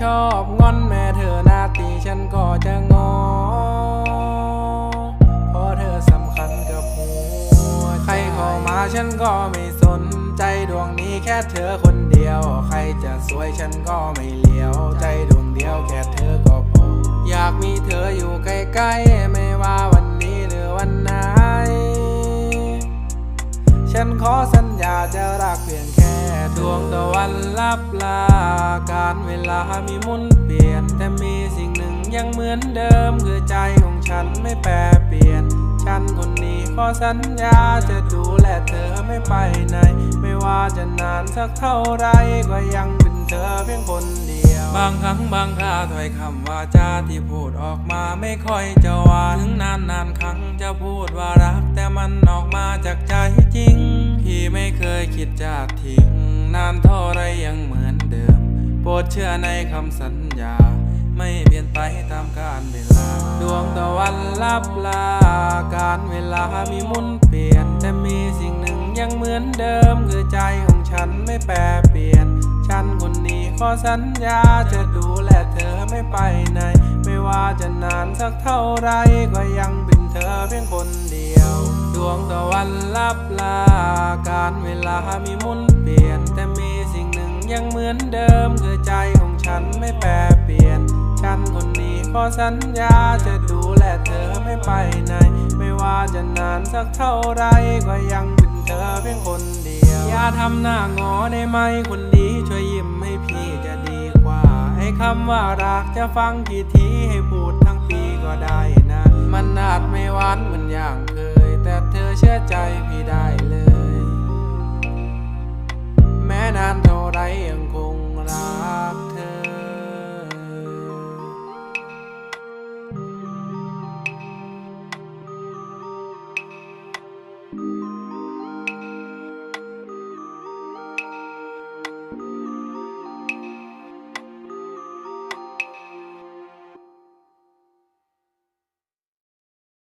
ชอบงอนแม่เธอหน้าตีฉันก็จะงอ เพราะเธอสำคัญกับหัวใครเข้ามาฉันก็ไม่สนใจดวงนี้แค่เธอคนเดียว ใครจะสวยฉันก็ไม่เลี้ยว ใจดวงเดียวแค่เธอก็พอ อยากมีเธออยู่ใกล้ๆ ไม่ว่าวันนี้หรือวันไหน ฉันขอสัญญาจะรักเพียงแค่ ดวงตะวันลับลา การเวลามีมุนเปลี่ยน แต่มีสิ่งหนึ่งยังเหมือนเดิม คือใจของฉันไม่แปรเปลี่ยน ฉันคนนี้ขอสัญญาจะดูแลเธอไม่ไปไหน ไม่ว่าจะนานสักเท่าไรก็ยังเป็นเธอเพียงคนเดียว บางครั้งบางคราถ้อยคำว่าจาที่พูดออกมาไม่ค่อยจะหวานถึงนานนานครั้งจะพูดว่ารักแต่มันออกมาจากใจจริง พี่ไม่เคยคิดจะทิ้ง นานเท่าไรยังเหมือนเดิม โปรดเชื่อในคำสัญญา ไม่เปลี่ยนไปตามกาลเวลา ดวงตะวันลับลา การเวลามีมุนเปลี่ยน แต่มีสิ่งหนึ่งยังเหมือนเดิม คือใจของฉันไม่แปรเปลี่ยน ฉันคนนี้ขอสัญญาจะดูแลเธอไม่ไปไหน ไม่ว่าจะนานสักเท่าไรก็ยังเป็น ธอเพียงคนเดียว ดวงตะวันลับลา การเวลามีมุนเปลี่ยน แต่มีสิ่งหนึ่งยังเหมือนเดิม คือใจของฉันไม่แปรเปลี่ยน ฉันคนนี้ขอสัญญาจะดูแลเธอไม่ไปไหน ไม่ว่าจะนานสักเท่าไรก็ยังเป็นเธอเพียงคนเดียว อย่าทำหน้างอได้ไหมคนดีช่วยยิ้มให้พี่จะดีกว่า ให้คำว่ารักจะฟังกี่ทีให้พูดทั้งปีก็ได้ มันอาจไม่หวานเหมือนอย่างเคย แต่เธอเชื่อใจพี่ได้